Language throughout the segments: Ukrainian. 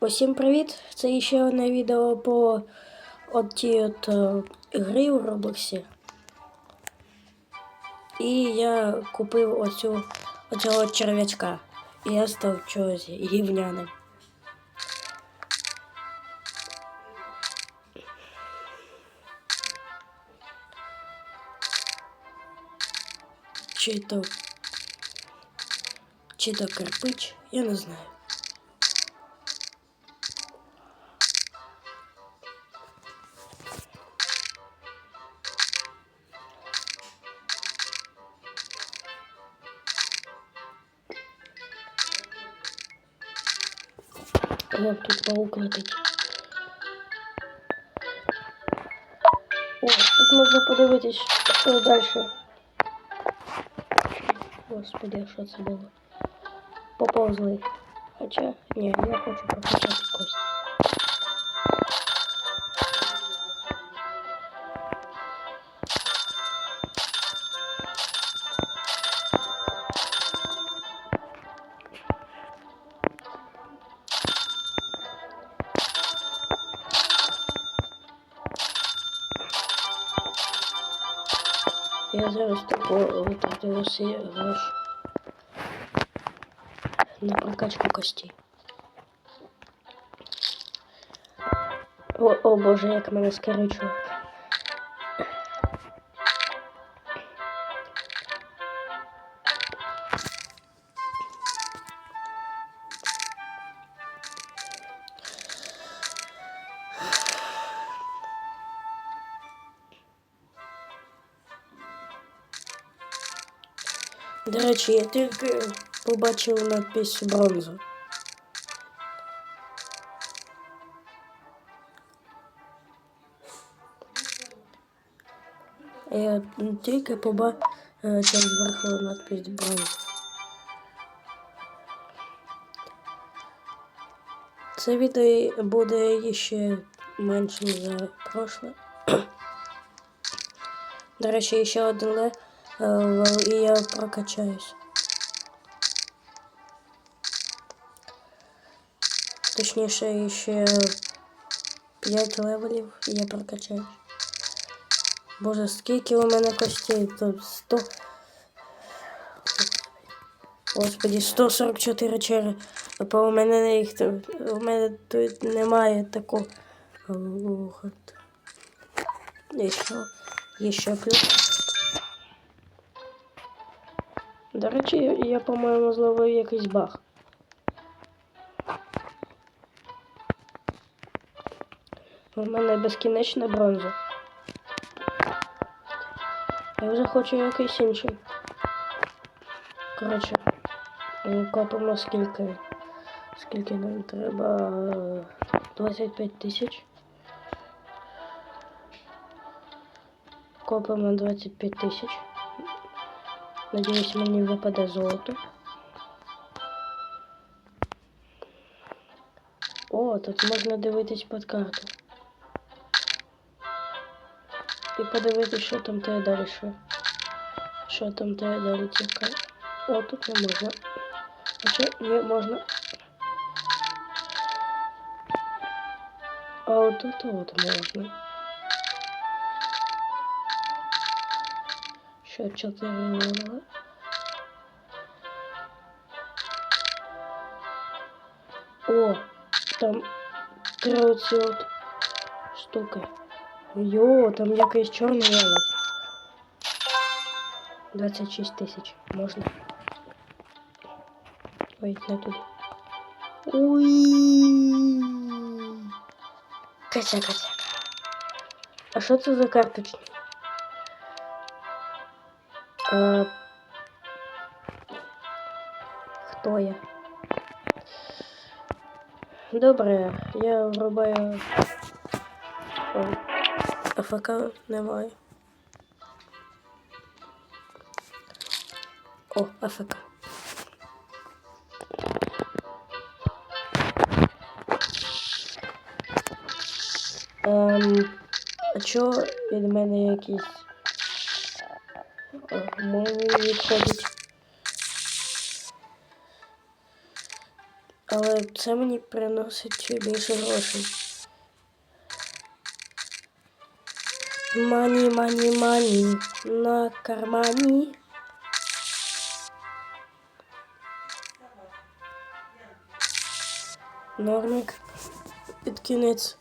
Усім привіт! Це ще одне відео по от тій от е, грі у Роблоксі. І я купив оцю оцього черв'ячка. І я став чогось гівняним. Чи то чи то кирпич, я не знаю. О, тут паук летить. О, тут можна подивитись, що далі. Господи, а що це було? Поповзли. Хоча, ні, я хочу прокачати кості. Я зараз тупо витратив усі гроші на прокачку костей. О, о боже, як мене скаричило. До речі, я тільки побачив надпись бронза. Я тільки побачив зверху надпись бронза. Це відео буде ще меншим за прошле. До речі, ще один левел, і я прокачаюсь. Точніше, ще 5 левелів і я прокачаюсь. Боже, скільки у мене костей? Тут 100... Господи, 144 черги. Бо у мене їх у мене тут немає такого. І що? Ще плюс. До речі, я, по-моєму, зловив якийсь баг. У мене безкінечна бронза. Я вже хочу якийсь інший. Коротше, копимо скільки. Скільки нам треба? 25 тисяч. Копимо 25 тисяч. Надіюсь, мені випаде золото. О, тут можна дивитись під карту. І подивитися, що там те далі що. Що там те далі цікаво. О, тут не можна. Хоча ні, можна. А от тут от можна. Ще 4 левела. О, там три оці от штуки. Йо, там якийсь чорний левел. 26 тисяч. Можна. Ой, не туди. Уй. Кася, кася. А що це за карточки? А... Хто я? Добре, я врубаю. АФК немає. О, АФК. Ем, а чо від мене якісь мови відходять? Але це мені приносить більше грошей. Мані, мані, мані на кармані. Нормик під кінець.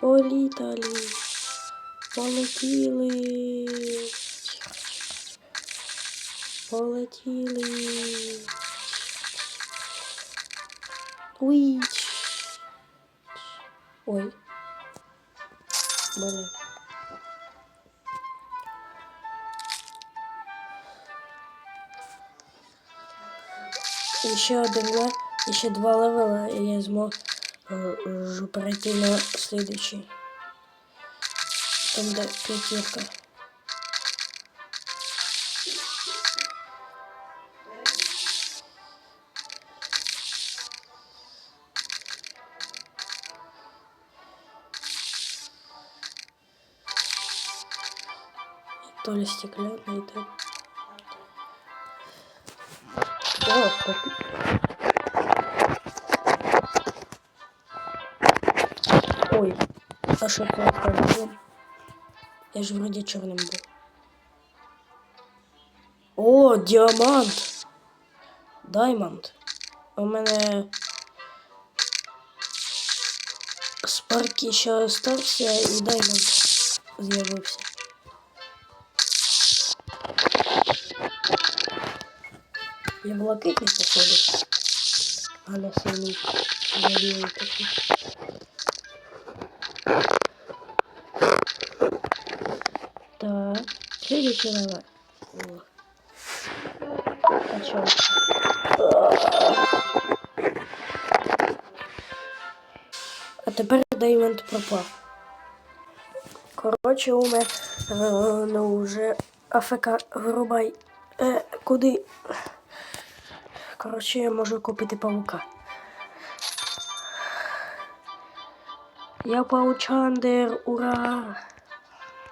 Політали. Полетіли. Полетіли. Уй. Ой. Блин. І ще один лев, і ще два левела, і я зможу е, перейти на слідуючий. Там де п'ятірка. То ли стеклянный, да. О, Ой, а що Я ж вроді чорним був. О, діамант! Даймонд. У мене спарки ще остався і даймонд з'явився. Я блакитний походу. А на синій. Завіли такий. Давай. А чё? А тепер Даймонд пропав. Коротше, у мене е, ну, вже АФК вирубай. Е, куди? Коротше, я можу купити паука. Я паучандер, ура!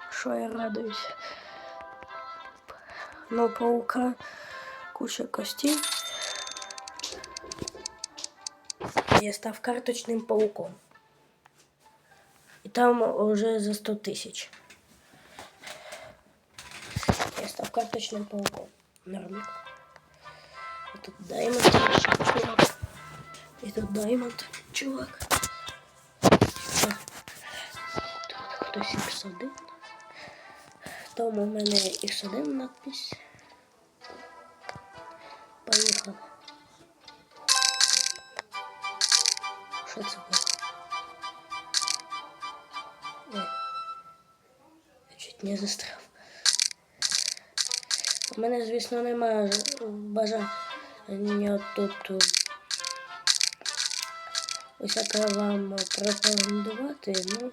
Що я радуюсь. Ну, паука куча костей. Я став карточним пауком. І там уже за 100 тисяч. Я став карточним пауком. Нормально. І тут даймонд, чувак. І тут даймонд, чувак. Тут хтось X1. Там у мене X1 надпись. Поїхали. Що це було? Я чуть не застряв. У мене, звісно, немає бажання тут усяке вам пропагандувати, ну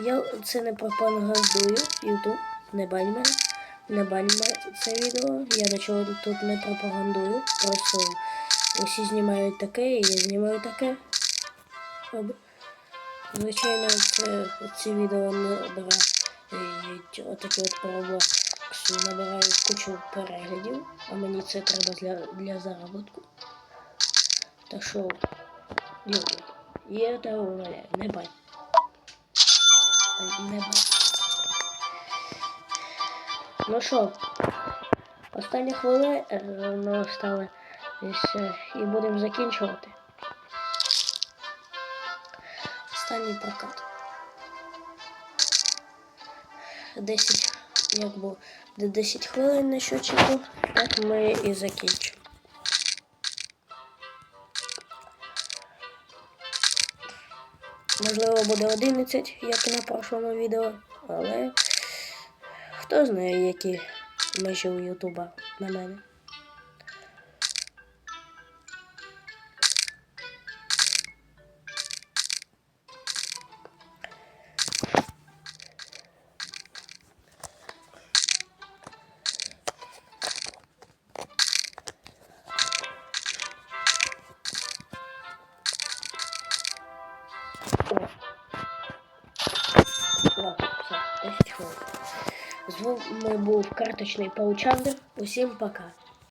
я це не пропагандую. Ютуб, не бань мене, не бань мене це відео. Я нічого тут не пропагандую. Просто усі знімають таке, і я знімаю таке. Звичайно, це ці відео набирають отакі от поробло набирають кучу переглядів, а мені це треба для, для заробітку. Так що, YouTube, я тебе умоляю, не бай. Не. Ну що, остання хвилина осталась і будемо закінчувати. Останній прокат. 10, як було, де 10 хвилин на щочику, так ми і закінчимо. Можливо, буде 11, як і на першому відео, але хто знає, які межі у Ютуба на мене. Вами був карточний паучандр. Усім пока.